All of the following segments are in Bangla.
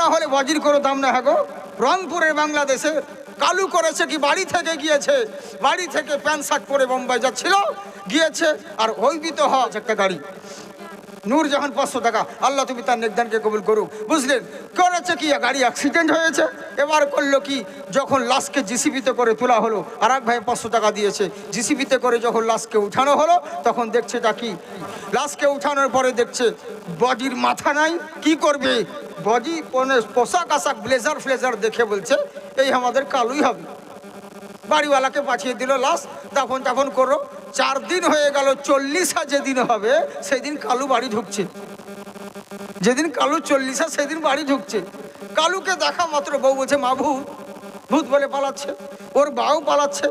না হলে বজির কোনো দাম না হ্যাঁ গো। রংপুরের বাংলাদেশে কালু করেছে কি, বাড়ি থেকে গিয়েছে, বাড়ি থেকে প্যান্ট শার্ট পরে বোম্বাই যাচ্ছিল, গিয়েছে, আর ওই বিত হওয়া একটা গাড়ি। নূর যখন পাঁচশো টাকা। আল্লাহ তুমি তার নেকদানকে কবুল করুক। বুঝলেন? করেছে কি? গাড়ি অ্যাক্সিডেন্ট হয়েছে। এবার করল কি? যখন লাশকে জিসিবিতে করে তোলা হলো আর এক ভাই পাঁচশো টাকা দিয়েছে। জিসিবিতে করে যখন লাশকে উঠানো হলো, তখন দেখছে তা কি? লাশকে উঠানোর পরে দেখছে বডির মাথা নাই। কি করবে? বডি পোশাক আশাক ব্লেজার ফ্লেজার দেখে বলছে, এই আমাদের কালুই হবে। বাড়িওয়ালাকে পাঠিয়ে দিল লাশ। দাফন টাফন করো। চার দিন হয়ে গেল, চল্লিশা যেদিন হবে, সেদিন কালু বাড়ি ঢুকছে। যেদিন কালু চল্লিশা, সেদিন বাড়ি ঢুকছে। কালুকে দেখা মাত্র বউ বলছে, মা ভূত ভূত বলে পালাচ্ছে, ওর বাউ পালাচ্ছে।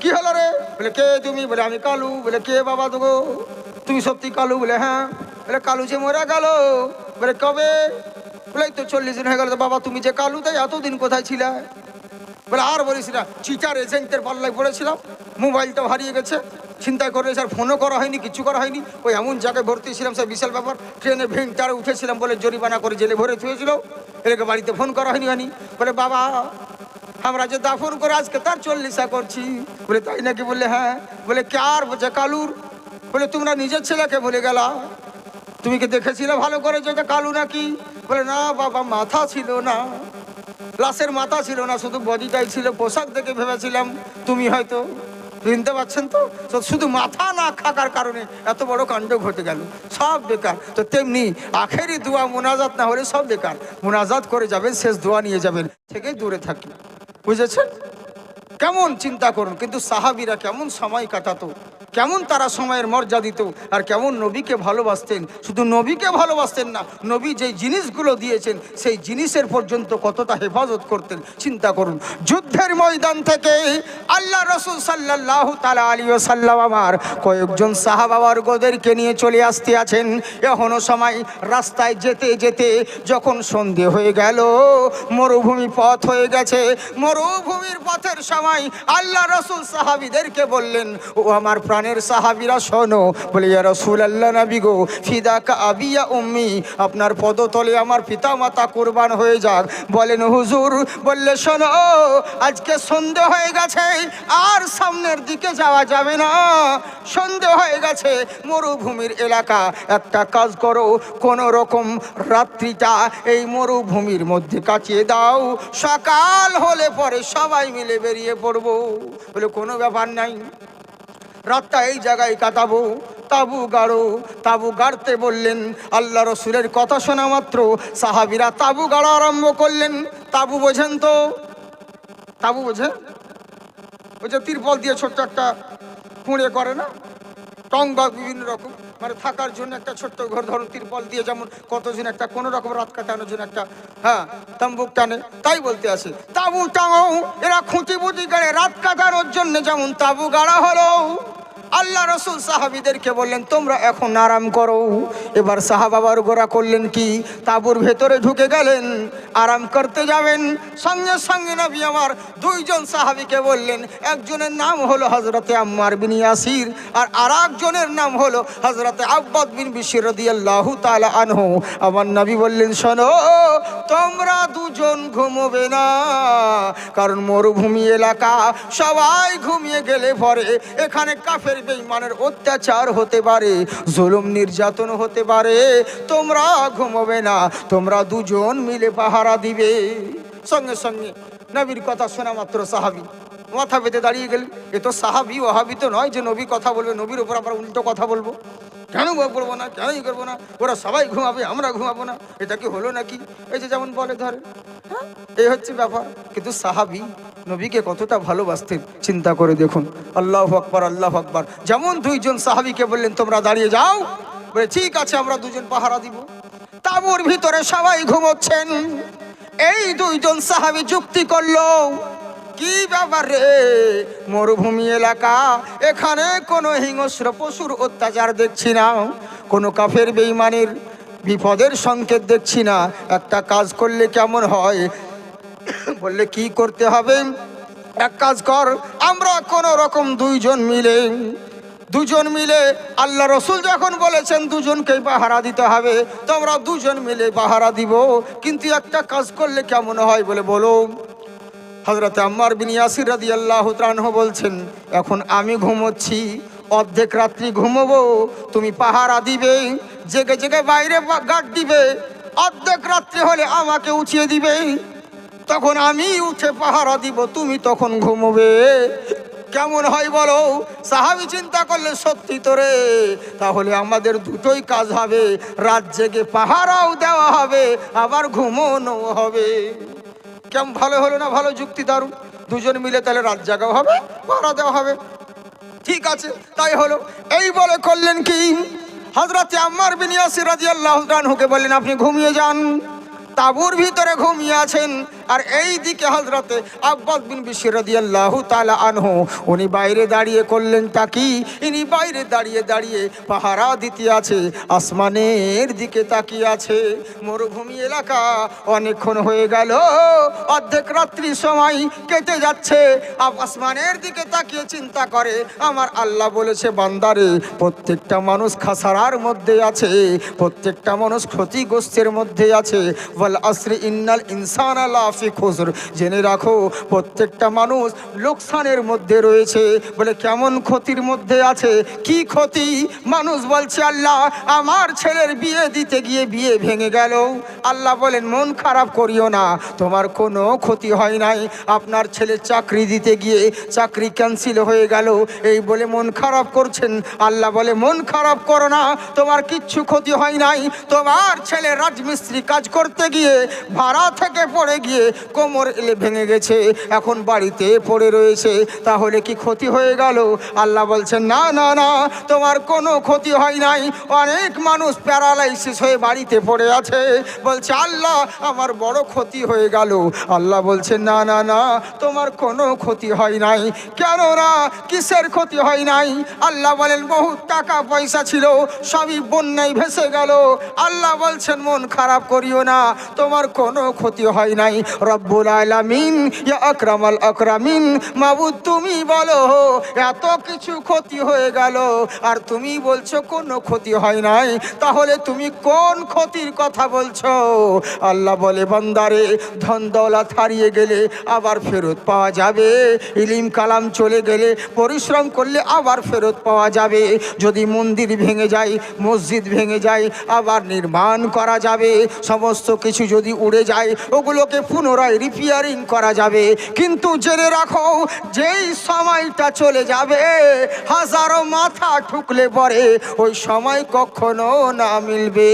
কি হলো রে? বলে, কে তুমি? বলে, আমি কালু। বলে, কে বাবা গো? তুমি সত্যি কালু? বলে হ্যাঁ। বলে, কালু যে মরে গেল। বলে, কবে? বলে তো চল্লিশ দিন হয়ে গেল। বাবা, তুমি যে কালু, তাই এতদিন কোথায় ছিলে? বলে, আর বলিস না চিটার এজেন্টের পাল্লায় পড়েছিলাম মোবাইলটাও হারিয়ে গেছে। চিন্তা করে স্যার, ফোনও করা হয়নি, কিছু করা হয়নি। ওই এমন জায়গায় ভর্তি ছিলাম স্যার, বিশাল ব্যাপার। ট্রেনে ভেঙটারে উঠেছিলাম বলে জরিমানা করে জেলে ভরে থুয়েছিল। এটাকে বাড়িতে ফোন করা হয়নি হয়নি। বলে, বাবা, আমরা যে দাফন করে আজকে তার চল্লিশা করছি। বলে, তাই নাকি? বললে হ্যাঁ। বলে কে আর বলছে, কালুর। বলে, তোমরা নিজের ছেলেকে বলে গেলা। তুমি কি দেখেছিলে ভালো করে যে কালু নাকি? বলে, না, বাবা, মাথা ছিল না। লাশের মাথা ছিল না, শুধু বডিটাই ছিল। পোশাক দেখে ভেবেছিলাম, তুমি হয়তো চিনতে পারছেন তো? শুধু মাথা না থাকার কারণে এত বড় কাণ্ড ঘটে গেল। সব বেকার। তো তেমনি আখেরই দোয়া মোনাজাত না হলে সব বেকার। মোনাজাত করে যাবেন, শেষ দোয়া নিয়ে যাবেন, থেকে দূরে থাকি বুঝেছেন? কেমন চিন্তা করুন। কিন্তু সাহাবিরা কেমন সময় কাটাতো? কেমন তারা সময়ের মর্যাদা দিত আর কেমন নবীকে ভালোবাসতেন? শুধু নবীকে ভালোবাসতেন না, নবী যেই জিনিসগুলো দিয়েছেন, সেই জিনিসের পর্যন্ত কতটা হেফাজত করতেন? চিন্তা করুন। যুদ্ধের ময়দান থেকে আল্লাহ রসুল সাল্লাহ তালা আলী ও সাল্লাম আমার কয়েকজন সাহাবাবার গোদেরকে নিয়ে চলে আসতে আছেন। এখনও সময় রাস্তায় যেতে যেতে যখন সন্ধে হয়ে গেল, মরুভূমি পথ হয়ে গেছে। মরুভূমির পথের সময় আল্লাহ রসুল সাহাবিদেরকে বললেন, ও আমার প্রাণের সাহাবিরা শোনো, বলে রসুল আল্লাহ নবী গো, ফিদাকা আবিয়া উম্মি, আপনার পদতলে আমার পিতা মাতা কোরবান হয়ে যাক। বলেন, হুজুর, বললে শোনো, আজকে সন্ধে হয়ে গেছে, আর সামনের দিকে যাওয়া যাবে না। সন্ধে হয়ে গেছে, মরুভূমির এলাকা, একটা কাজ করো কোনো রকম রাত্রিটা এই মরুভূমির মধ্যে কাটিয়ে দাও। সকাল হলে পরে সবাই মিলে বেরিয়ে পড়ব। বলে, কোনো ব্যাপার নাই। রাতটা এই জায়গায় কাটাবো, তাবু গাড়ো, তাবু গাড়তে বললেন, আল্লাহ রসুলের কথা শোনা মাত্র সাহাবিরা তাবু গাড়া আরম্ভ করলেন। তাবু বোঝেন তো? তাবু বোঝেন? ওই যে তিরপল দিয়ে ছোট্ট একটা কুঁড়ে করে না? টং বা বিভিন্ন রকম। মানে থাকার জন্য একটা ছোট্ট ঘর, ধরুন তিরপল দিয়ে যেমন কতজন একটা, কোনো রকম রাত কাটানোর জন্য একটা হ্যাঁ তাম্বুক টানে, তাই বলতে আসে। তাবু টাঙাও, এরা খুঁটি বুটি গাড়ে রাত কাটানোর জন্য যেমন তাবু গাড়া হলো। আল্লাহ রসুল সাহাবিদেরকে বললেন, তোমরা এখন আরাম করো। এবার সাহাবাবার গোড়া করলেন কি? তাবুর ভেতরে ঢুকে গেলেন, আরাম করতে যাবেন। সঙ্গে সঙ্গে নবী আমার দুইজন সাহাবিকে বললেন, একজনের নাম হলো হজরতে আম্মার বিন ইয়াসির আর আর একজনের নাম হলো হজরতে আব্বাদ বিন বিশির রদিয়াল্লাহু তালা আনহু। আমার নবী বললেন, শোনো, তোমরা দুজন ঘুমোবে না, কারণ মরুভূমি এলাকা, সবাই ঘুমিয়ে গেলে পরে এখানে কাফের বেঈমানের অত্যাচার হতে পারে, জুলুম নির্যাতন হতে পারে। তোমরা ঘুমোবে না, তোমরা দুজন মিলে পাহারা দিবে। সঙ্গে সঙ্গে নবীর কথা শোনা মাত্র সাহাবি। মাথা পেতে দাঁড়িয়ে গেলেন। এ তো সাহাবি ওহাবি তো নয় যে নবী কথা বলবে, নবীর উপর আমরা উল্টো কথা বলব। কেন বলব না, কেনই করব না? ওরা সবাই ঘুমাবে, আমরা ঘুমাবো না। এটা কি হলো নাকি? এই যে যেমন বলে ধরে হ্যাঁ? এই হচ্ছে ব্যাপার। কিন্তু সাহাবি নবীকে কতটা ভালোবাসতেন চিন্তা করে দেখুন। আল্লাহ আকবর আল্লাহ আকবর। যেমন দুইজন সাহাবিকে বললেন, তোমরা দাঁড়িয়ে যাও। বলে, ঠিক আছে, আমরা দুজন পাহারা দিব। তাবুর ভিতরে সবাই ঘুমোচ্ছেন। এই দুইজন সাহাবি যুক্তি করল, কি ব্যাপার রে? মরুভূমি এলাকা। এখানে কোনো হিংস্র পশুর অত্যাচার দেখছি না। কোনো কাফের বেইমানের বিপদের সংকেত দেখছি না। একটা কাজ করলে কেমন হয়? বললে, কি করতে হবে? এক কাজ কর, আমরা কোনো রকম দুইজন মিলে, দুজন মিলে আল্লাহ রসুল যখন বলেছেন দুজনকেই পাহারা দিতে হবে তোমরা দুজন মিলে পাহারা দিব। কিন্তু একটা কাজ করলে কেমন হয় বলে বলো? হজরত আম্মার বিন ইয়াসির রাদি আল্লাহ ত্রানহ বলছেন, এখন আমি ঘুমোচ্ছি, অর্ধেক রাত্রি ঘুমোবো, তুমি পাহারা দিবে, জেগে জেগে বাইরে গার্ড দিবে, অর্ধেক রাত্রি হলে আমাকে উঠিয়ে দিবে তখন আমি উঠে পাহারা দিব, তুমি তখন ঘুমোবে। কেমন হয় বলো? সাহাবি চিন্তা করলে, সত্যি তো রে। তাহলে আমাদের দুটোই কাজ হবে, রাত জেগে পাহারাও দেওয়া হবে, আবার ঘুমোনো হবে। কেমন, ভালো হলো না ভালো? যুক্তি দারুণ। দুজন মিলে তাহলে রাত জাগাও হবে, পাহারা দেওয়া হবে। ঠিক আছে, তাই হলো। এই বলে করলেন কি? হজরতে আম্মার বিন ইয়াসির রাদিয়াল্লাহু তাআলাকে বললেন, আপনি ঘুমিয়ে যান। তাবুর ভিতরে ঘুমিয়ে আছেন। আর এই দিকে হজরতে আব্বাস বিন বিশির রাদিয়াল্লাহু তাআলা আনহু, উনি বাইরে দাঁড়িয়ে করলেন তাকি ইনি বাইরে দাঁড়িয়ে দাঁড়িয়ে পাহারা দিতে আছে, আসমানের দিকে তাকিয়ে আছে। মরুভূমি এলাকা অনেকক্ষণ হয়ে গেল, অর্ধেক রাত্রি সময় কেটে যাচ্ছে। আসমানের দিকে তাকিয়ে চিন্তা করে, আমার আল্লাহ বলেছে, বান্দারে, প্রত্যেকটা মানুষ খাসারার মধ্যে আছে, প্রত্যেকটা মানুষ ক্ষতিগ্রস্তের মধ্যে আছে। বল আসরি ইন্নাল ইনসান লাফি খুসর জেনে রাখো, প্রত্যেকটা মানুষ লোকসানের মধ্যে রয়েছে। বলে, কেমন ক্ষতির মধ্যে আছে? কি ক্ষতি? মানুষ বলছে, আল্লাহ, আমার ছেলের বিয়ে দিতে গিয়ে বিয়ে ভেঙে গেল। আল্লাহ বলেন, মন খারাপ করিও না। তোমার কোনো ক্ষতি হয় নাই। আপনার ছেলে চাকরি দিতে গিয়ে চাকরি ক্যান্সেল হয়ে গেল। এই বলে মন খারাপ করছেন। আল্লাহ বলে, মন খারাপ করো না। তোমার কিচ্ছু ক্ষতি হয় নাই। তোমার ছেলে রাজমিস্ত্রি কাজ করতে গিয়ে ভাড়া থেকে পড়ে গিয়ে কোমর এলে ভেঙে গেছে, এখন বাড়িতে পড়ে রয়েছে, তাহলে কি ক্ষতি হয়ে গেল? আল্লাহ বলছেন, না না না, তোমার কোনো ক্ষতি হয় নাই। অনেক মানুষ প্যারালাইসিস হয়ে বাড়িতে পড়ে আছে। বলছে, আল্লাহ, আমার বড় ক্ষতি হয়ে গেল। আল্লাহ বলছে না না না, তোমার কোনো ক্ষতি হয় নাই। কেন না কিসের ক্ষতি হয় নাই? আল্লাহ বলেন বহু টাকা পয়সা ছিল, সবই বন্যায় ভেসে গেল। আল্লাহ বলছেন, মন খারাপ করিও না, তোমার কোনো ক্ষতি হয় নাই। রব্বুল আলামিন, ইয়া আকরামাল আকরামিন, মাবুদ তুমি বলো, এত কিছু ক্ষতি হয়ে গেল, আর তুমি বলছো কোনো ক্ষতি হয় নাই, তাহলে তুমি কোন ক্ষতির কথা বলছো? আল্লাহ বলে, বান্দারে, ধন দৌলত হারিয়ে গেলে আবার ফেরত পাওয়া যাবে, ইলিম কালাম চলে গেলে পরিশ্রম করলে আবার ফেরত পাওয়া যাবে, যদি মন্দির ভেঙে যায়, মসজিদ ভেঙে যায়, আবার নির্মাণ করা যাবে, সমস্ত কিছু যদি উড়ে যায়, ওগুলোকে পুনরায় রিপেয়ারিং করা যাবে। কিন্তু জেনে রাখো, যেই সময়টা চলে যাবে, হাজারো মাথা ঠুকলে পরে ওই সময় কখনো না মিলবে।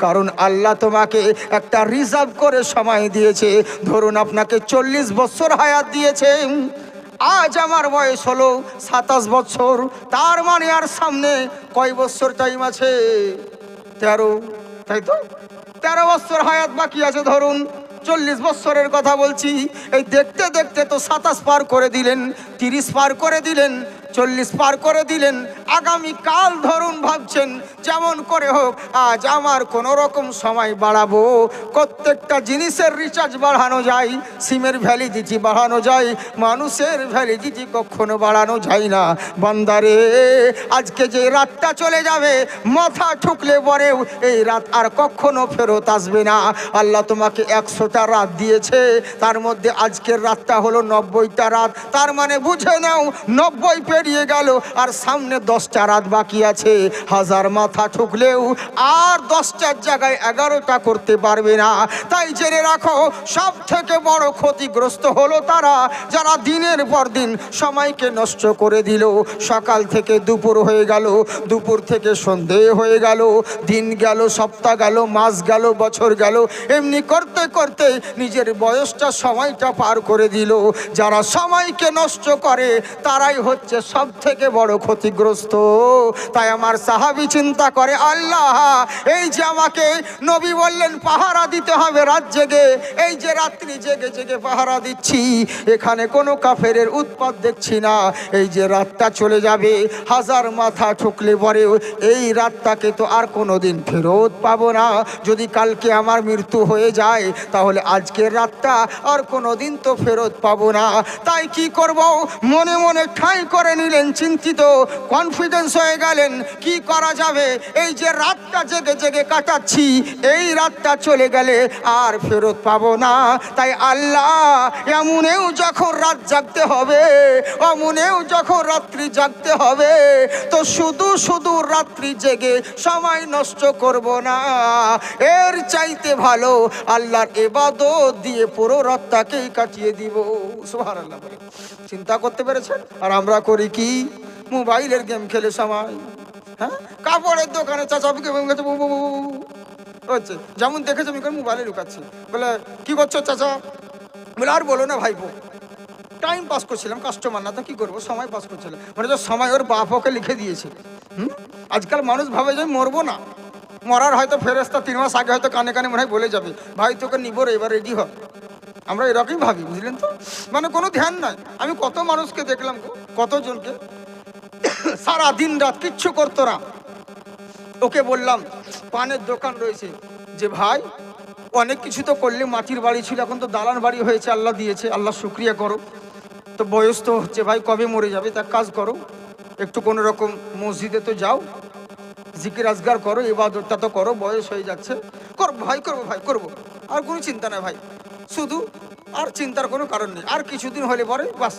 কারণ আল্লাহ তোমাকে একটা রিজার্ভ করে সময় দিয়েছে। ধরুন আপনাকে চল্লিশ বছর হায়াত দিয়েছে। আজ আমার বয়স হলো সাতাশ বছর। তার মানে আর সামনে কয় বছর টাইম আছে? তেরো, তাই তো? তেরো বছর হায়াত বাকি আছে ধরুন। চল্লিশ বছরের কথা বলছি। এই দেখতে দেখতে তো সাতাশ পার করে দিলেন, তিরিশ পার করে দিলেন চল্লিশ পার করে দিলেন। আগামী কাল ধরুন ভাবছেন, যেমন করে হোক, আজ আমার কোনো রকম সময় বাড়াবো। প্রত্যেকটা জিনিসের রিচার্জ বাড়ানো যায় সিমের ভ্যালিডিটি বাড়ানো যায়, মানুষের ভ্যালিডিটি কখনো বাড়ানো যায় না। বান্দারে, আজকে যে রাতটা চলে যাবে, মাথা ঠুকলে পরেও এই রাত আর কখনো ফেরত আসবে না। আল্লাহ তোমাকে একশোটা রাত দিয়েছে, তার মধ্যে আজকের রাতটা হলো নব্বইটা রাত। তার মানে বুঝে নাও, নব্বই পেরিয়ে গেল, আর সামনে দশটা রাত বাকি আছে। হাজার মাথা ঠুকলেও আর দশটার জায়গায় এগারোটা করতে পারবে না। তাই জেনে রাখো সব থেকে বড় ক্ষতিগ্রস্ত হলো তারা যারা দিনের পর দিন সময়কে নষ্ট করে দিল। সকাল থেকে দুপুর হয়ে গেল, দুপুর থেকে সন্ধে হয়ে গেল, দিন গেল, সপ্তাহ গেল, মাস গেল, বছর গেল। এমনি করতে করতে নিজের বয়সটা সময়টা পার করে দিল। যারা সময়কে নষ্ট করে, তারাই হচ্ছে সব থেকে বড় ক্ষতিগ্রস্ত। তাই আমার সাহাবি চিন্তা করে, আল্লাহ, এই যে আমাকে নবী বললেন, পাহারা দিতে হবে রাত জেগে, এই যে রাত্রি জেগে জেগে পাহারা দিচ্ছি, এখানে কোনো কাফেরের উৎপাত দেখছি না, এই যে রাতটা চলে যাবে, হাজার মাথা ঠুকলে পরেও এই রাতটাকে তো আর কোনো দিন ফেরত পাবো না। যদি কালকে আমার মৃত্যু হয়ে যায়, তাহলে তাহলে আজকের রাতটা আর কোনো দিন তো ফেরত পাবো না। তাই কি করব? মনে মনে ঠাই করে নিলেন চিন্তিত কনফিডেন্স হয়ে গেলেন, কি করা যাবে? এই যে রাতটা জেগে জেগে কাটাচ্ছি, এই রাতটা চলে গেলে আর ফেরত পাবো না। তাই আল্লাহ, এমনেও যখন রাত জাগতে হবে, অমনেও যখন রাত্রি জাগতে হবে, তো শুধু শুধু রাত্রি জেগে সময় নষ্ট করব না। এর চাইতে ভালো আল্লাহর এবাদত দিয়ে পুরো রাতটাকেই কাটিয়ে দিব। সুহার আল্লাহ চিন্তা করতে পেরেছেন? আর আমরা করি কি? মোবাইলের গেম খেলে সময় হ্যাঁ? কাপড়ের দোকানে চাচাবিকে হচ্ছে, যেমন দেখেছ, আমি করে মোবাইলে লুকাচ্ছি। বলে, কি করছ, চাচা? বলে, আর বলো না, ভাইপো। টাইম পাস করছিলাম কাস্টমার না, তো কি করব? সময় পাস করছিলাম। মানে যে সময় ওর বাপ ওকে লিখে দিয়েছে। হুম? আজকাল মানুষ ভাবে যে মরবো না। মরার হয়তো ফেরেস্তা তিন মাস আগে হয়তো কানে কানে মনে হয় বলে যাবে। ভাই, তোকে নিবো এবার রেডি হ। আমরা এরকমই ভাবি, বুঝলেন তো? মানে কোনো ধ্যান নাই। আমি কত মানুষকে দেখলাম কতজনকে? সারা দিন রাত কিচ্ছু করতো না। ওকে বললাম, পানের দোকান রয়েছে। যে, ভাই, অনেক কিছু তো করলে, মাটির বাড়ি ছিল, এখন তো দালান বাড়ি হয়েছে, আল্লাহ দিয়েছে, আল্লাহ শুক্রিয়া করো। তো বয়স তো হচ্ছে, ভাই, কবে মরে যাবে, তা কাজ করো, একটু কোনো রকম মসজিদে তো যাও, জিকির আজগার করো, এবাদতটা তো করো, বয়স হয়ে যাচ্ছে। করব ভাই করব ভাই, করব। আর কোনো চিন্তা নাই ভাই। শুধু আর চিন্তার কোনো কারণ নেই। আর কিছুদিন হলে পরে বাস।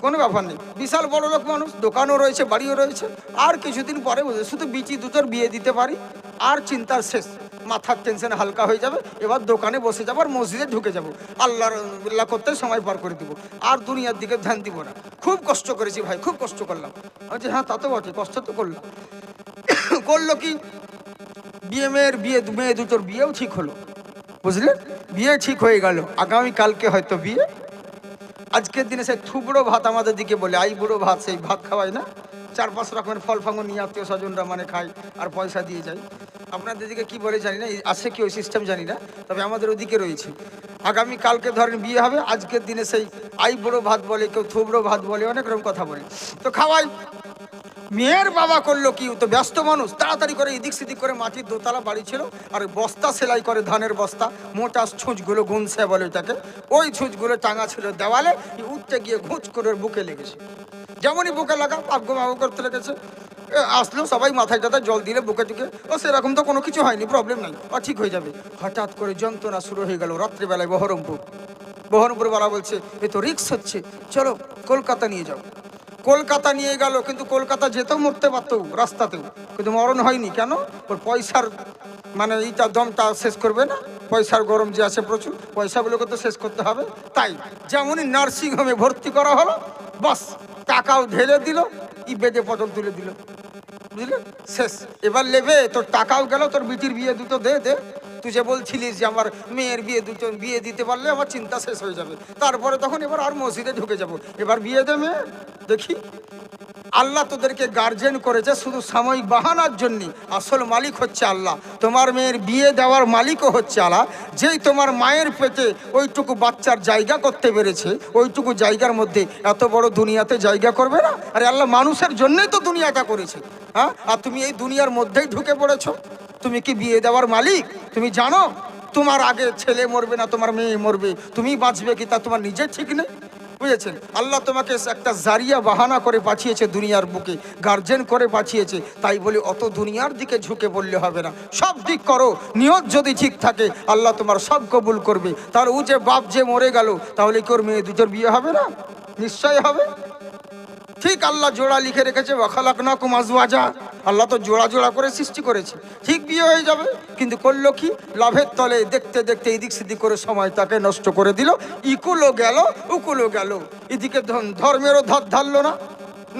কোনো ব্যাপার নেই। বিশাল বড় লোক মানুষ, দোকানও রয়েছে, বাড়িও রয়েছে। আর কিছুদিন পরে শুধু বিচি দুটোর বিয়ে দিতে পারি। আর চিন্তার শেষ। মাথার টেনশন হালকা হয়ে যাবে। এবার দোকানে বসে যাব আর মসজিদে ঢুকে যাব। আল্লাহ করতে সময় পার করে দিব। আর দুনিয়ার দিকে ধ্যান দিব না। খুব কষ্ট করেছি ভাই, খুব কষ্ট করলাম। বলছি হ্যাঁ তা তো বটে, কষ্ট তো করলাম। করল কি? বিয়ে মেয়ের বিয়ে, মেয়ে দুটোর বিয়েও ঠিক হলো। বুঝলেন বিয়ে ঠিক হয়ে গেল। আগামী কালকে হয়তো বিয়ে। আজকের দিনে সেই থুবড়ো ভাত আমাদের দিকে বলে, আই বুড়ো ভাত, সেই ভাত খাওয়াই না। চার পাঁচ রকমের ফল ফাঙ্গন নিয়ে আত্মীয় স্বজনরা মানে খায় আর পয়সা দিয়ে যায়। আপনাদের দিকে কি বলে জানি না আছে কি ওই সিস্টেম জানি না, তবে আমাদের ওদিকে রয়েছে। আগামী কালকে ধরেন বিয়ে হবে, আজকের দিনে সেই আই বুড়ো ভাত বলে, কেউ থুবড়ো ভাত বলে, অনেক রকম কথা বলে। তো খাওয়াই। মেয়ের বাবা করল কি? তো ব্যস্ত মানুষ। তাড়াতাড়ি করে এদিক সেদিক করে মাটির দোতলা বাড়ি ছিল আর বস্তা সেলাই করে ধানের বস্তা, মোটা ছুঁচগুলো গুনছে বলে ওটাকে ওই ছুঁচগুলো টাঙা ছিল দেওয়ালে উঠতে গিয়ে ঘুঁচ করে বুকে লেগেছে। যেমনই বুকে লাগা পাগ্য মাগো করতে লেগেছে। আসলো সবাই মাথায় টাথায় জল দিলে, বুকে টুকে। ও, সেরকম তো কোনো কিছু হয়নি প্রবলেম নাই। ও, ঠিক হয়ে যাবে। হঠাৎ করে যন্ত্রণা শুরু হয়ে গেল রাত্রিবেলায় বহরমপুর। বহরমপুর বলা বলছে, এ তো রিক্স হচ্ছে। চলো কলকাতা নিয়ে যাও। কলকাতা নিয়ে গেল, কিন্তু কলকাতা যেতেও মরতে পারতো রাস্তাতেও। কিন্তু মরণ হয়নি। কেন? ওর পয়সার মানে এইটা দমটা শেষ করবে না? পয়সার গরম যে আছে প্রচুর, পয়সাগুলোকে তো শেষ করতে হবে। তাই যেমনই নার্সিং হোমে ভর্তি করা হলো, বাস টাকাও ঢেলে দিল, ই বেদে পটল তুলে দিল। বুঝলে? শেষ। এবার নেবে তোর টাকাও গেল, তোর বিটির বিয়ে দুটো দে দে। তুই যে বলছিলিস যে আমার মেয়ের বিয়ে দুজন বিয়ে দিতে পারলে আমার চিন্তা শেষ হয়ে যাবে। তারপরে তখন এবার আর মসজিদে ঢুকে যাব। এবার বিয়ে দে মেয়ে, দেখি। আল্লাহ তোদেরকে গার্জেন করেছে শুধু সাময়িক বাহানার জন্য আসল মালিক হচ্ছে আল্লাহ। তোমার মেয়ের বিয়ে দেওয়ার মালিকও হচ্ছে আল্লাহ। যেই তোমার মায়ের পেটে ওইটুকু বাচ্চার জায়গা করতে পেরেছে, ওইটুকু জায়গার মধ্যে এত বড় দুনিয়াতে জায়গা করবে না? আরে আল্লাহ, মানুষের জন্যই তো দুনিয়াটা করেছে। হ্যাঁ? আর তুমি এই দুনিয়ার মধ্যেই ঢুকে পড়েছো। তুমি কি বিয়ে দেওয়ার মালিক? তুমি জানো, তোমার আগে ছেলে মরবে না, তোমার মেয়ে মরবে। তুমি বাঁচবে কি তা তোমার নিজের ঠিক নেই? বুঝেছেন? আল্লাহ তোমাকে একটা জারিয়া বাহানা করে পাঠিয়েছে দুনিয়ার বুকে গার্জেন করে পাঠিয়েছে। তাই বলে অত দুনিয়ার দিকে ঝুঁকে বললে হবে না। সব দিক করো, নিয়ত যদি ঠিক থাকে, আল্লাহ তোমার সব কবুল করবে। তার ও যে বাপ যে মরে গেল, তাহলে কি ওর মেয়ে দুটোর বিয়ে হবে না? নিশ্চয় হবে। ঠিক আল্লাহ জোড়া লিখে রেখেছে ওয়াখালাক না কুমাজওয়াজা আল্লাহ তো জোড়া জোড়া করে সৃষ্টি করেছে। ঠিক বিয়ে হয়ে যাবে, কিন্তু করল কি? লাভের তলে দেখতে দেখতে এদিক সেদিক করে সময় তাকে নষ্ট করে দিল। ইকুলো গেল, উকুলো গেল। এদিকে ধর্মেরও ধার ধারলো না,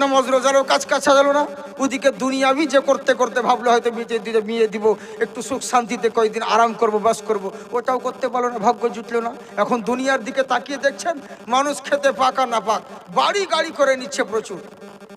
নামাজ রোজারও কাজ কাছা গেল না। ওদিকে দুনিয়াবি যে করতে করতে ভাবলো, হয়তো বিয়ে দিতে বিয়ে দিব, একটু সুখ শান্তিতে কয়েকদিন আরাম করব, বাস করব। ওটাও করতে পারল না, ভাগ্য জুটলো না। এখন দুনিয়ার দিকে তাকিয়ে দেখছেন, মানুষ খেতে পাকা না পাক, বাড়ি গাড়ি করে নিচ্ছে প্রচুর।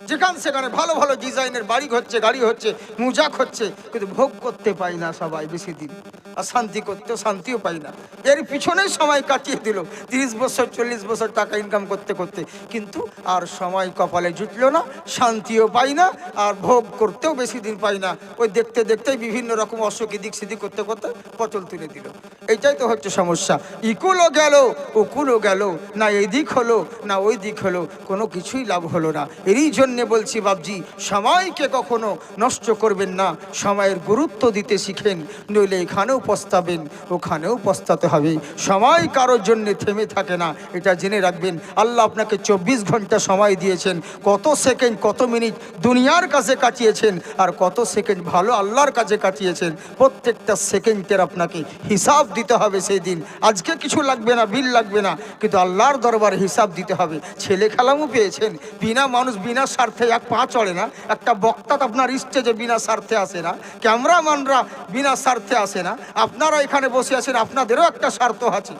যেখান সেখানে ভালো ভালো ডিজাইনের বাড়ি হচ্ছে, গাড়ি হচ্ছে, মুজাক হচ্ছে, কিন্তু ভোগ করতে পাই না সবাই বেশি দিন। আর শান্তি করতেও শান্তিও পাই না। এর পিছনেই সময় কাটিয়ে দিল। তিরিশ বছর, চল্লিশ বছর টাকা ইনকাম করতে করতে। কিন্তু আর সময় কপালে জুটলো না, শান্তিও পাই না, আর ভোগ করতেও বেশি দিন পাই না। ওই দেখতে, দেখতেই বিভিন্ন রকম অসুখ এদিক সেদিক করতে করতে পচল তুলে দিল। এইটাই তো হচ্ছে সমস্যা। ইকুলও গেল, উকুলও গেল, না এই দিক হলো, না ওই দিক হলো, কোনো কিছুই লাভ হলো না। এরই জন্যে বলছি বাবজি সময়কে কখনো নষ্ট করবেন না। সময়ের গুরুত্ব দিতে শিখেন, নইলে এখানেও পস্তাবেন, ওখানেও পস্তাতে হবে। সময় কারোর জন্য থেমে থাকে না, এটা জেনে রাখবেন। আল্লাহ আপনাকে চব্বিশ ঘণ্টা সময় দিয়েছেন, কত সেকেন্ড, কত মিনিট দুনিয়ার কাছে কাটিয়েছেন, আর কত সেকেন্ড ভালো আল্লাহর কাছে কাটিয়েছেন, প্রত্যেকটা সেকেন্ডের আপনাকে হিসাব দিতে হবে সেই দিন। আজকে কিছু লাগবে না, বিল লাগবে না, কিন্তু আল্লাহর দরবার হিসাব দিতে হবে। ছেলে খেলামও পেয়েছেন, বিনা মানুষ বিনা স্বার্থে এক পা চড়ে না। একটা বক্তা আপনার স্টেজে বিনা স্বার্থে আসে না। ক্যামেরাম্যানরা বিনা স্বার্থে আসে না। আপনারা এখানে বসে আছেন, আপনাদেরও একটা স্বার্থ আছে।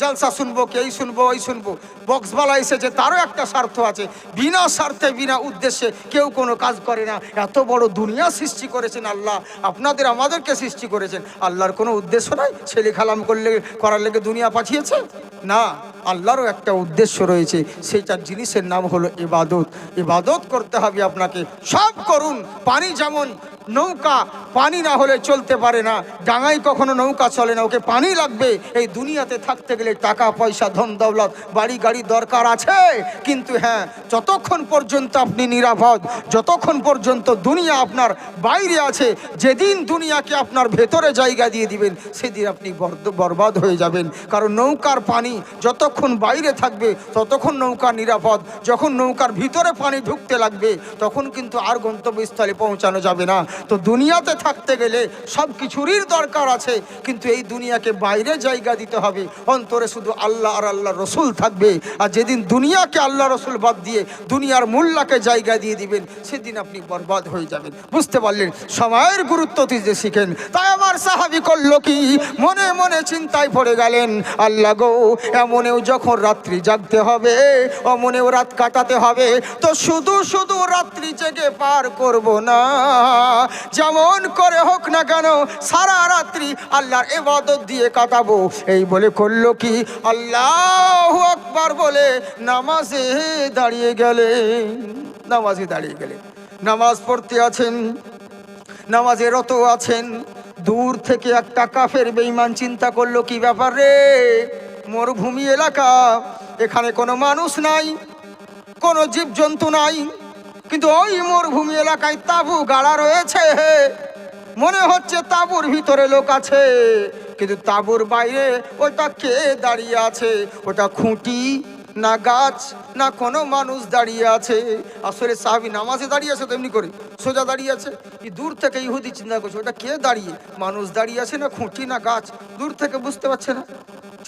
জলসা শুনব কে এই শুনব, ওই শুনব। বক্সবালা এসেছে তারও একটা স্বার্থ আছে। বিনা স্বার্থে, বিনা উদ্দেশ্যে কেউ কোনো কাজ করে না। এত বড় দুনিয়া সৃষ্টি করেছেন আল্লাহ। আপনাদের আমাদেরকে সৃষ্টি করেছেন। আল্লাহর কোনো উদ্দেশ্য নাই? ছেলে খালাম করলে, করার লেগে দুনিয়া পাঠিয়েছে? না, আল্লাহরও একটা উদ্দেশ্য রয়েছে সেইটার জিনিসের নাম হলো ইবাদত। ইবাদত করতে হবে আপনাকে, সব করুন, পানি যেমন নৌকা, পানি না হলে চলতে পারে না। ডাঙায় কখনো নৌকা চলে না, ওকে পানি লাগবে। এই দুনিয়াতে থাকতে গেলে টাকা, পয়সা, ধন, দৌলত, বাড়ি, গাড়ি দরকার আছে। কিন্তু হ্যাঁ যতক্ষণ পর্যন্ত আপনি নিরাপদ, যতক্ষণ পর্যন্ত দুনিয়া আপনার বাইরে আছে, যেদিন দুনিয়াকে আপনার ভেতরে জায়গা দিয়ে দিবেন, সেদিন আপনি বরবাদ হয়ে যাবেন। কারণ নৌকার পানি যতক্ষণ বাইরে থাকবে, ততক্ষণ নৌকা নিরাপদ। যখন নৌকার ভিতরে পানি ঢুকতে লাগবে, তখন কিন্তু আর গন্তব্যস্থলে পৌঁছানো যাবে না। তো দুনিয়াতে থাকতে গেলে সব কিছুরই দরকার আছে, কিন্তু এই দুনিয়াকে বাইরে জায়গা দিতে হবে। অন্তরে শুধু আল্লাহ আর আল্লাহ রসুল থাকবে, আর যেদিন দুনিয়াকে আল্লাহ রসুল বাদ দিয়ে দুনিয়ার মূল্যকে জায়গা দিয়ে দিবেন, সেদিন আপনি বরবাদ হয়ে যাবেন। বুঝতে পারলেন? সময়ের গুরুত্ব যে শিখেন। তাই আমার সাহাবি করল কি? মনে মনে চিন্তায় পড়ে গেলেন, আল্লাহ গো এমনেও যখন রাত্রি জাগতে হবে, অমনেও রাত কাটাতে হবে, তো শুধু শুধু রাত্রি জেগে পার করব না। যেমন করে হোক না কেন, সারা রাত্রি আল্লাহর এবাদত দিয়ে কাটাবো। এই বলে করল কি? আল্লাহ আকবার বলে, নামাজে দাঁড়িয়ে গেলেন নামাজে দাঁড়িয়ে গেলেন নামাজ পড়তে আছেন, নামাজে রত আছেন, দূর থেকে একটা কাফের বেঈমান চিন্তা করল, কি ব্যাপার রে? মরুভূমি এলাকা। এখানে কোনো মানুষ নাই, কোনো জীবজন্তু নাই। কিন্তু ওই মরুভূমি এলাকায় তাঁবু গাড়া রয়েছে। মনে হচ্ছে তাঁবুর ভিতরে লোক আছে, কিন্তু তাঁবুর বাইরে ওটা কে দাঁড়িয়ে আছে? ওটা খুঁটি না গাছ না কোনো মানুষ দাঁড়িয়ে আছে? আসলে সাহাবি নামাজে দাঁড়িয়ে আছে তেমনি করে, সোজা দাঁড়িয়ে আছে? এই দূর থেকে ইহুদি চিন্তা করছে ওটা কে দাঁড়িয়ে? মানুষ দাঁড়িয়ে আছে না খুঁটি না গাছ? দূর থেকে বুঝতে পারছে না।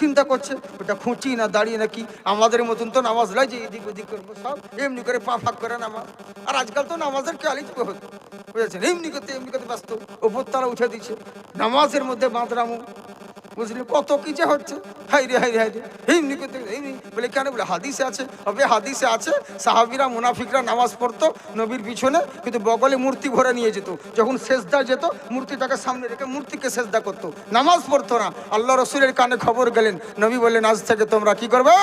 চিন্তা করছে, ওটা খুঁচি না দাঁড়িয়ে নাকি? আমাদের মতন তো নামাজ লাই যে এদিক ওদিক করব, সব এমনি করে পা ফাঁক করে নামাজ। আর আজকাল তো নামাজের খেয়ালই তো হতো বুঝেছেন? এমনি করতে এমনি করতে ব্যস্ত। ওপর তারা উঠে দিচ্ছে। নামাজের মধ্যে বাঁধরামু। বুঝলি কত কি যে হচ্ছে? হাই রে হাইরে এমনি করতে এমনি বলে কেন? বলে হাদিসে আছে। হবে হাদিসে আছে, সাহাবিরা, মুনাফিকরা নামাজ পড়তো নবীর পিছনে, কিন্তু বগলে মূর্তি ভরে নিয়ে যেত। যখন সেজদা যেত, মূর্তিটাকে সামনে রেখে মূর্তিকে সেজদা করতো। নামাজ পড়তো না। আল্লাহ রসুলের কানে খবর গেলেন। নবী বললেন, আজ থেকে তোমরা কি করবে?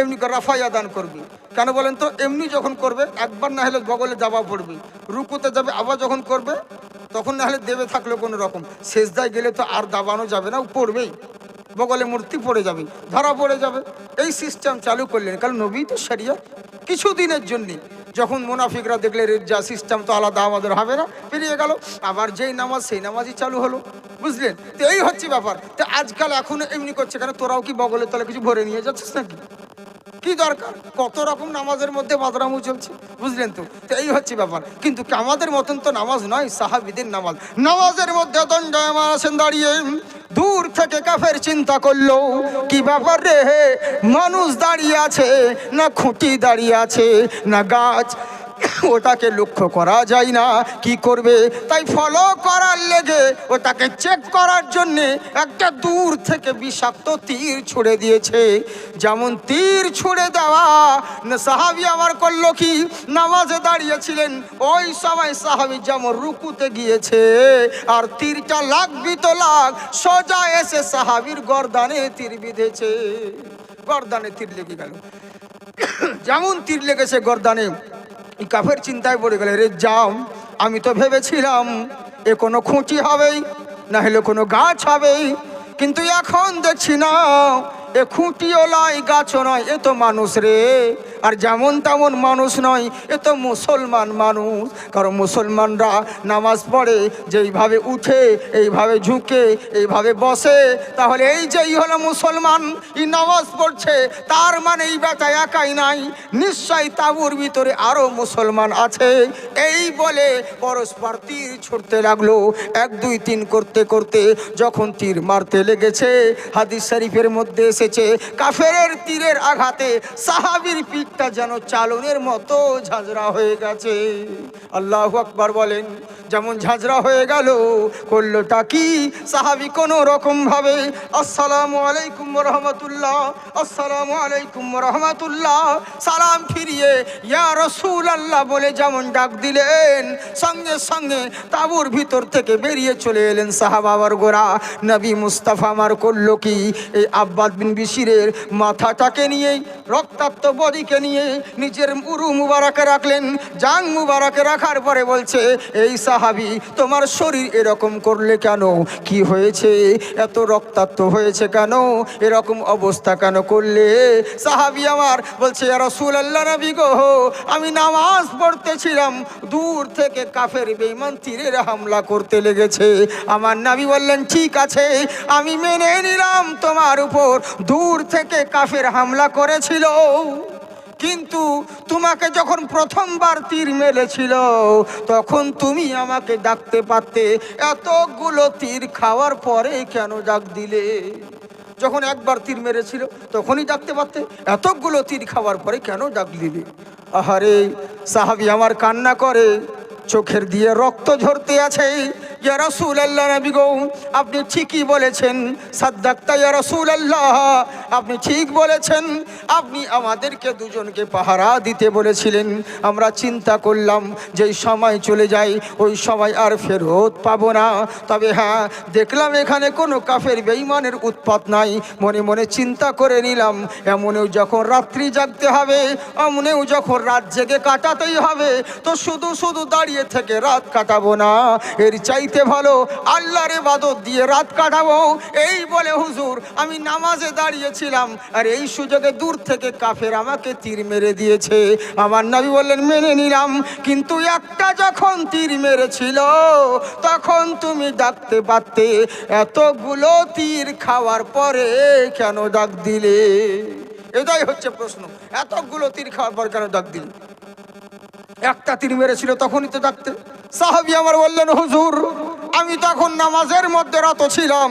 এমনি রাফাইয়া দান করবি। কেন বলেন তো, এমনি যখন করবে, একবার না হলে বগলে দাবা পড়বে। রুকুতে যাবে, আবার যখন করবে, তখন না হলে দেবে থাকল কোনো রকম। শেষদায় গেলে তো আর দাবানো যাবে না পড়বেই। বগলে মূর্তি পড়ে যাবে, ধরা পড়ে যাবে। এই সিস্টেম চালু করলেন। কারণ নবী তো সারিয়া কিছুদিনের জন্যে। যখন মুনাফিকরা দেখলে যা সিস্টেম তো আলাদা, আমাদের হবে না, পেরিয়ে গেল। আবার যেই নামাজ, সেই নামাজই চালু হলো। বুঝলেন? তো এই হচ্ছে ব্যাপার। তো আজকাল এখনও এমনি করছে কেন? তোরাও কি বগলের তলে কিছু ভরে নিয়ে যাচ্ছিস নাকি? কি দরকার? কত রকম নামাজের মধ্যে বাদরামু চলছে? বুঝলেন তো? এই হচ্ছে ব্যাপার। কিন্তু আমাদের মতন তো নামাজ নয়? সাহাবিদের নামাজ। নামাজের মধ্যে দণ্ডায়মান আছেন দাঁড়িয়ে। দূর থেকে কাফের চিন্তা করল, কি ব্যাপার রে? মানুষ দাঁড়িয়ে আছে, না খুঁটি দাঁড়িয়ে আছে, না গাছ ওটাকে লক্ষ্য করা যায় না, কি করবে? তাই ফলো করার লেগে ওটাকে চেক করার জন্যে একটা দূর থেকে বিষাক্ত তীর ছুড়ে দিয়েছে। যেমন তীর ছুড়ে দেওয়া সাহাবি আমার করল কি? নামাজে দাঁড়িয়েছিলেন, ওই সময় সাহাবি যেমন রুকুতে গিয়েছে, আর তীরটা লাগবি তো লাগ, সোজা এসে সাহাবির গরদানে তীর বিঁধেছে। গরদানে তীর লেগে গেল। যেমন তীর লেগেছে গর্দানে কাফের চিন্তায় পড়ে গেলে, রে যাও, আমি তো ভেবেছিলাম এ কোনো খুঁটি হবেই, না হলে কোনো গাছ হবেই, কিন্তু এখন দেখছি না এ খুঁটিও নয় গাছও নয়, এ তো মানুষ রে। আর যেমন তেমন মানুষ নয়, এ তো মুসলমান মানুষ। কারণ মুসলমানরা নামাজ পড়ে, যেইভাবে উঠে, এইভাবে ঝুঁকে, এইভাবে বসে। তাহলে এই যেই হলো মুসলমান, ই নামাজ পড়ছে, তার মানে এই বেটা একাই নাই। নিশ্চয়ই তাবুর ভিতরে আরও মুসলমান আছে। এই বলে পরস্পর তীর ছুটতে লাগল। এক, দুই, তিন করতে করতে যখন তীর মারতে লেগেছে, হাদিস শরীফের মধ্যে এসেছে। কাফেরের তীরের আঘাতে সাহাবির পিঠটা যেন চালনের মতো ঝাঁঝরা হয়ে গেছে। আল্লাহ আকবার বলেন, যেমন ঝাঁঝরা হয়ে গেল, করলোটা কি? সাহাবি কোনো রকম ভাবে, আসসালামু আলাইকুম রহমতুল্লাহ আসসালামু আলাইকুম রহমতুল্লাহ সালাম ফিরিয়ে, ইয়া রসুল আল্লাহ বলে যেমন ডাক দিলেন, সঙ্গে সঙ্গে তাবুর ভিতর থেকে বেরিয়ে চলে এলেন সাহাবাবার গোরা, নবী মুস্তাফা আমার করল কি? এই আব্বাদ বিন বিশিরের মাথাটাকে নিয়েই রক্তাক্ত বডিকে নিয়ে নিজের উরু মুবারাকে রাখলেন। জাং মুবারাকে রাখার পরে বলছে, এই সাহাবি, তোমার শরীর এরকম করলে কেন? কি হয়েছে? এত রক্তাক্ত হয়েছে কেন? এরকম অবস্থা কেন করলে? সাহাবি আমার বলছে রসুল আল্লাহ নবী গো, আমি নামাজ পড়তেছিলাম। দূর থেকে কাফের বেইমান তীরের হামলা করতে লেগেছে। আমার নাবি বললেন, ঠিক আছে, আমি মেনে নিলাম তোমার উপর। দূর থেকে কাফের হামলা করেছিল। কিন্তু তোমাকে যখন প্রথমবার তীর মেরেছিল, তখন তুমি আমাকে ডাকতে পারতে। এতগুলো তীর খাওয়ার পরে কেন ডাক দিলে? যখন একবার তীর মেরেছিল, তখনই ডাকতে পারতে। এতগুলো তীর খাওয়ার পরে কেন ডাক দিলে? আহারে, সাহাবি আমার কান্না করে। চোখের দিয়ে রক্ত ঝরতে আছে। ইয়া আল্লাহ আপনি ঠিকই বলেছেন। ইয়া আল্লাহ আপনি ঠিক বলেছেন। আপনি আমাদেরকে দুজনকে পাহারা দিতে বলেছিলেন। আমরা চিন্তা করলাম যে সময় চলে যায় ওই সময় আর ফেরত পাবো না। তবে হ্যাঁ দেখলাম এখানে কোনো কাফের বেইমানের উৎপাত নাই। মনে মনে চিন্তা করে নিলাম, এমনেও যখন রাত্রি জাগতে হবে এমনেও যখন রাত জেগে কাটাতেই হবে, তো শুধু শুধু দাঁড়িয়ে থেকে রাত কাটাবো না। এর চাইতে ভালো আল্লাহর ইবাদত দিয়ে রাত কাটাবো। এই বলে হুজুর, আমি নামাজে দাঁড়িয়েছিলাম। আর এই সুযোগে দূর থেকে কাফের আমাকে তীর মেরে দিয়েছে। আমার নবী বললেন, মেনে নিলাম। কিন্তু একটা যখন তীর মেরেছিল, তখন তুমি ডাকতে পারতে, এতগুলো তীর খাওয়ার পরে কেন ডাক দিলে? এটাই হচ্ছে প্রশ্ন। এতগুলো তীর খাওয়ার পর কেন ডাক দিলে? একটা তিনি মেরেছিল, তখনই তো ডাকতে। সাহাবি আমার বললেন, হুজুর, আমি তখন নামাজের মধ্যে রত ছিলাম।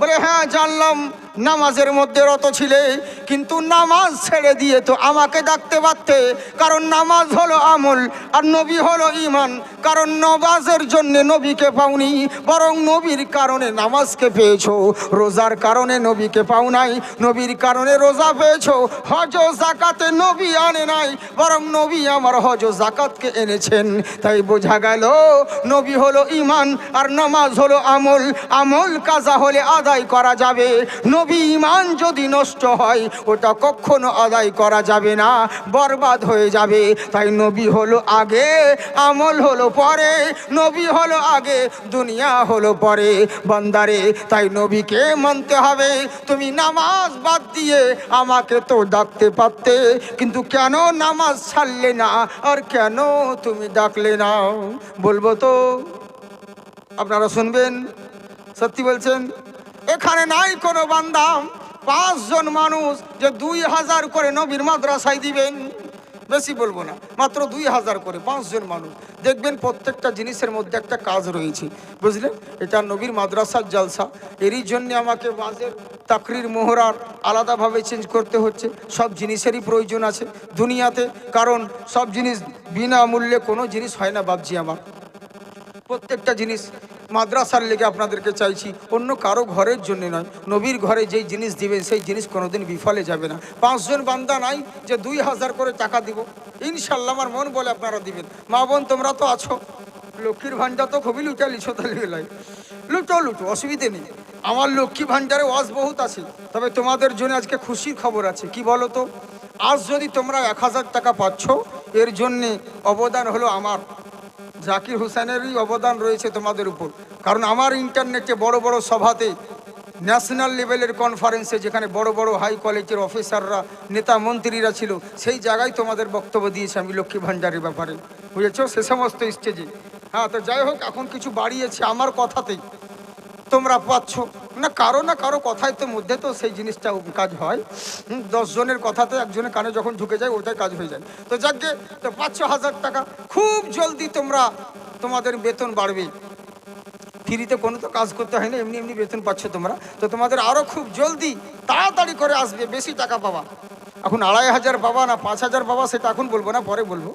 বলে হ্যাঁ জানলাম। নামাজের মধ্যে রত ছিলে কিন্তু নামাজ ছেড়ে দিয়ে তো আমাকে ডাকতে পারতে। কারণ নামাজ হলো আমল, আর নবী হলো ইমান কারণ নমাজের জন্য নবীকে পাওনি, বরং নবীর কারণে নামাজকে পেয়েছ। রোজার কারণে নবীকে পাও নাই, নবীর কারণে রোজা পেয়েছ। হজ জাকাতে নবী আনে নাই, বরং নবী আমার হজ জাকাতকে এনেছেন। তাই বোঝা গেল, নবী হলো ইমান আর নামাজ হলো আমল। আমল কাজা হলে আদায় করা যাবে। নবী ইমান যদি নষ্ট হয়, ওটা কখনো আদায় করা যাবে না, বরবাদ হয়ে যাবে। তাই নবী হলো আগে, আমল হলো পরে, নবী হলো আগে, দুনিয়া হলো পরে। বন্দারে, তাই নবীকে মানতে হবে। তুমি নামাজ বাদ দিয়ে আমাকে তো ডাকতে পারতে, কিন্তু কেন নামাজ ছাড়লে না? আর কেন তুমি ডাকলে না? বলব তো? আপনারা শুনবেন? সত্যি বলছেন? এখানে নাই কোনো বান্দা। পাঁচজন মানুষ যে দুই হাজার করে নবীর মাদ্রাসায় দিবেন। বেশি বলব না, মাত্র দুই হাজার করে পাঁচজন মানুষ। দেখবেন প্রত্যেকটা জিনিসের মধ্যে একটা কাজ রয়েছে। বুঝলেন? এটা নবীর মাদ্রাসার জলসা। এরই জন্য আমাকে বাজের তাকরির মোহরার আলাদাভাবে চেঞ্জ করতে হচ্ছে। সব জিনিসেরই প্রয়োজন আছে দুনিয়াতে। কারণ সব জিনিস বিনামূল্যে কোনো জিনিস হয় না বাবজি আমার। প্রত্যেকটা জিনিস মাদ্রাসার লেগে আপনাদেরকে চাইছি, অন্য কারও ঘরের জন্য নয়। নবীর ঘরে যেই জিনিস দিবেন, সেই জিনিস কোনোদিন বিফলে যাবে না। পাঁচজন বান্দা নাই যে দুই হাজার করে টাকা দিব। ইনশাল্লাহ আমার মন বলে আপনারা দিবেন। মা বোন, তোমরা তো আছো। লক্ষ্মীর ভান্ডার তো খুবই লুটা লিছো তাহলে লুটো লুটো, অসুবিধে নেই। আমার লক্ষ্মী ভান্ডারে ওয়াজ বহুত আছে। তবে তোমাদের জন্য আজকে খুশির খবর আছে। কি বলো তো? আজ যদি তোমরা এক হাজার টাকা পাচ্ছ, এর জন্যে অবদান হলো আমার। জাকির হোসেনেরই অবদান রয়েছে তোমাদের উপর। কারণ আমার ইন্টারনেটে বড় বড় সভাতে, ন্যাশনাল লেভেলের কনফারেন্সে যেখানে বড় বড় হাই কলেজের অফিসাররা, নেতা মন্ত্রীরা ছিল, সেই জায়গায় তোমাদের বক্তব্য দিয়েছে আমি লক্ষ্মী ভাণ্ডারের ব্যাপারে। বুঝেছ? সে সমস্ত স্টেজে হ্যাঁ তো যাই হোক, এখন কিছু বাড়িয়েছে আমার কথাতেই। তোমরা পাচ্ছ। না, কারও না কারও কথায় তো মধ্যে তো সেই জিনিসটা কাজ হয়। জনের কথাতে একজনের কানে যখন ঢুকে যায়, ওটাই কাজ হয়ে যায়। তো যাকে তো পাঁচশো হাজার টাকা, খুব জলদি তোমরা তোমাদের বেতন বাড়বে। ফ্রিতে কোনো তো কাজ করতে হয় না, এমনি এমনি বেতন পাচ্ছ তোমরা। তো তোমাদের আরও খুব জলদি তাড়াতাড়ি করে আসবে, বেশি টাকা পাবা। এখন আড়াই হাজার পাবা না পাঁচ হাজার পাবা, সেটা এখন বলব না, পরে বলব।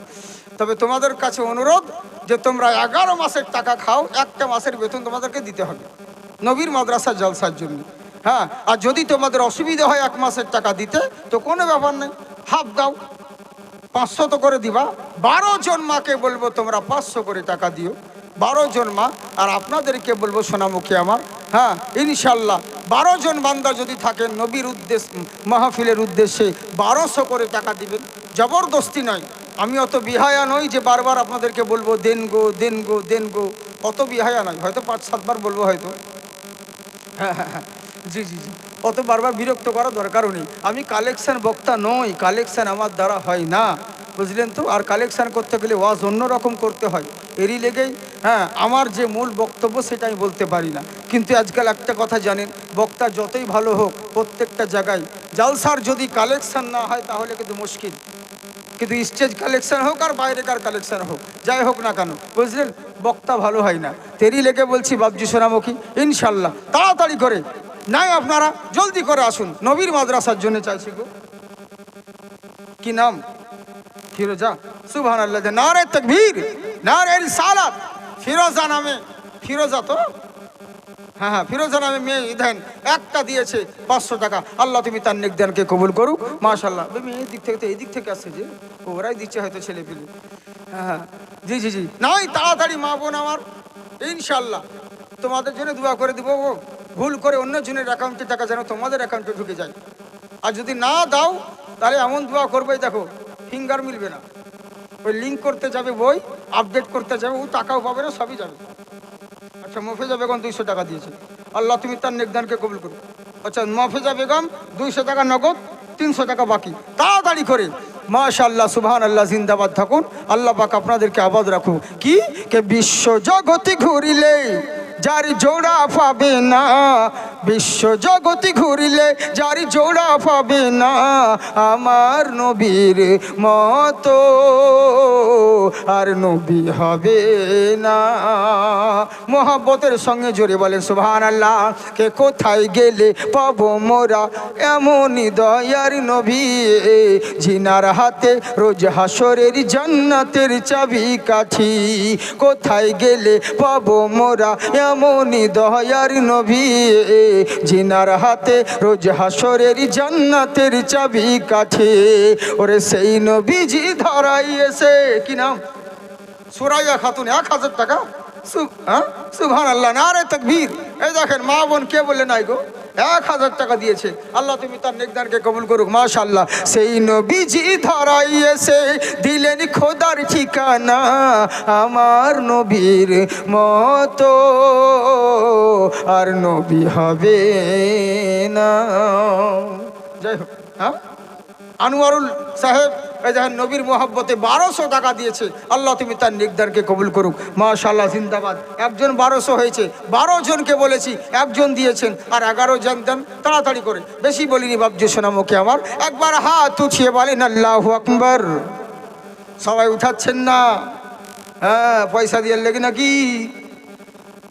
তবে তোমাদের কাছে অনুরোধ যে তোমরা এগারো মাসের টাকা খাও, একটা মাসের বেতন তোমাদেরকে দিতে হবে। নবীর মাদ্রাসা জলসার জন্য। হ্যাঁ আর যদি তোমাদের অসুবিধা হয় এক মাসের টাকা দিতে, তো কোনো ব্যাপার নেই। হাফ দাও। পাঁচশো তো করে দিবা। বারো জন মাকে বলব তোমরা পাঁচশো করে টাকা দিও। বারো জন মা, আর আপনাদেরকে বলব সোনামুখী আমার। হ্যাঁ ইনশাল্লাহ। বারো জন বান্দা যদি থাকেন নবীর উদ্দেশ্য, মাহফিলের উদ্দেশ্যে বারোশো করে টাকা দিবেন। জবরদস্তি নয়। আমি অত বিহায়া নই যে বারবার আপনাদেরকে বলব, দেন গো দেন গো দেন গো। অত বিহায়া নয়। হয়তো পাঁচ, সাতবার বলব হয়তো। হ্যাঁ হ্যাঁ হ্যাঁ জি জি জি। অত বারবার বিরক্ত করার দরকারও নেই। আমি কালেকশান বক্তা নই কালেকশন আমার দ্বারা হয় না। বুঝলেন তো? আর কালেকশান করতে গেলে ওয়াজ অন্যরকম করতে হয়। এরই লেগেই হ্যাঁ আমার যে মূল বক্তব্য সেটা আমি বলতে পারি না। কিন্তু আজকাল একটা কথা জানেন, বক্তা যতই ভালো হোক, প্রত্যেকটা জায়গায় জালসার যদি কালেকশান না হয় তাহলে কিন্তু মুশকিল। কিন্তু স্টেজ কালেকশন হোক আর বাইরেকার কালেকশন হোক, যাই হোক না কেন, বুঝলেন? বক্তা ভালো হয় না। তেরি লেগে বলছি বাবজি সোনামুখী, ইনশাল্লাহ, তাড়াতাড়ি করে। নাই আপনারা, জলদি করে আসুন। নবীর মাদ্রাসার জন্য চাইছি গো। কি নাম? ফিরোজা? সুভান আল্লাহ নারে তকবীর, নারে সালাত ফিরোজা নামে। ফিরোজা তো? হ্যাঁ হ্যাঁ মেয়ে একটা দিয়েছে পাঁচশো টাকা। আল্লাহ তুমি তার কবুল করুক। মাশাল্লাহ এই দিক থেকে এই দিক থেকে আসছে যে, ওরাই দিচ্ছে হয়তো হ্যাঁ হ্যাঁ। জি জি জি। তাড়াতাড়ি মা বোন আমার ইনশাল্লাহ তোমাদের জন্য দোয়া করে দিব ভুল করে অন্য জনের অ্যাকাউন্টে টাকা যেন তোমাদের অ্যাকাউন্টে ঢুকে যায়। আর যদি না দাও, তাহলে এমন দোয়া করবে দেখো ফিঙ্গার মিলবে না। ওই লিঙ্ক করতে যাবে বই আপডেট করতে যাবে, ও টাকাও পাবে না, সবই যাবে। আচ্ছা মফিজা বেগম দুইশো টাকা দিয়েছে। আল্লাহ, তুমি তার নেকদানকে কবুল করো। আচ্ছা মফিজা বেগম দুইশো টাকা নগদ, তিনশো টাকা বাকি। তাড়াতাড়ি করে। মাশাল্লাহ সুবহান আল্লাহ জিন্দাবাদ থাকুন। আল্লাহ পাক আপনাদেরকে আবাদ রাখুন কি? কে বিশ্ব জগতে ঘুরিলে। যার জোড়া পাবে না, বিশ্ব জগতি ঘুরিলে যার জোড়া পাবে না, আমার নবীর মতো আর নবী হবে না। মোহাব্বতের সঙ্গে জোরে বলেন সুবহান আল্লাহ কে কোথায় গেলে পাব মোরা? এমনই দয়ার নবী, জিনার হাতে রোজ হাসরের জান্নাতের চাবি কাঠি। কোথায় গেলে পাব মোরা? এমনই দয়ার নবী জিনার হাতে রোজ হাসরের জান্নাতের চাবি কাছে ওরে সেই নবীজি ধরাই এসে, কি নাম? সুরাইয়া খাতুন, এক হাজার টাকা? সুখান আল্লাহ না রে তকবীর। এই দেখেন, মা বোন কে বললেন নাই গো? এক হাজার টাকা দিয়েছে। আল্লাহ, তুমি তার নেকদারকে কবুল করুক মাশাল্লাহ সেই নবীজি ধরাই এসে দিলেন খোদার ঠিকানা আমার নবীর মতো। আর নবী হবে না। যাই হোক হ্যাঁ? আনোয়ারুল সাহেব দেখেন নবীর মোহাব্বতে বারোশো টাকা দিয়েছে। আল্লাহ তুমি তার নিকদারকে কবুল করুক। মাশাল্লাহ জিন্দাবাদ। একজন বারোশো হয়েছে। বারো জনকে বলেছি, একজন দিয়েছেন। আর এগারো জন দেন, তাড়াতাড়ি করে। বেশি বলিনি বাবজু সোনামুখে আমার। একবার হাত উঠিয়ে বলেন, আল্লাহ আকবর। সবাই উঠাচ্ছেন না। হ্যাঁ পয়সা দিয়ে লেগে নাকি?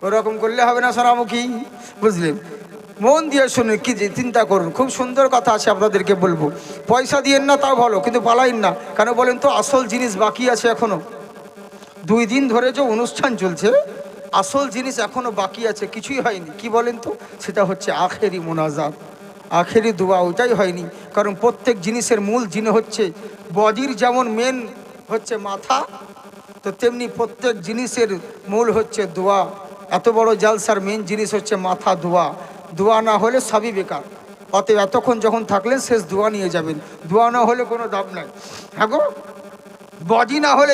ওরকম করলে হবে না, সোনামুখী। বুঝলেন? মন দিয়ে শুনুন, কি যে চিন্তা করুন, খুব সুন্দর কথা আছে আপনাদেরকে বলব। পয়সা দিয়েন না, তাও ভালো, কিন্তু পালাইন না। কেন বলেন তো, আসল জিনিস বাকি আছে এখনও। দুই দিন ধরে যে অনুষ্ঠান চলছে, আসল জিনিস এখনও বাকি আছে, কিছুই হয়নি। কি বলেন তো? সেটা হচ্ছে আখেরি মোনাজাত। আখেরি দোয়া, ওইটাই হয়নি। কারণ প্রত্যেক জিনিসের মূল জিনিস হচ্ছে, বডির যেমন মেন হচ্ছে মাথা, তো তেমনি প্রত্যেক জিনিসের মূল হচ্ছে দোয়া। এত বড় জালসার মেন জিনিস হচ্ছে মাথা দোয়া। দোয়া না হলে সবই বেকার। অতএব এতক্ষণ যখন থাকলেন শেষ দোয়া নিয়ে যাবেন। দোয়া না হলে কোনো দাম নাই। হ্যাঁ গো? বডি না হলে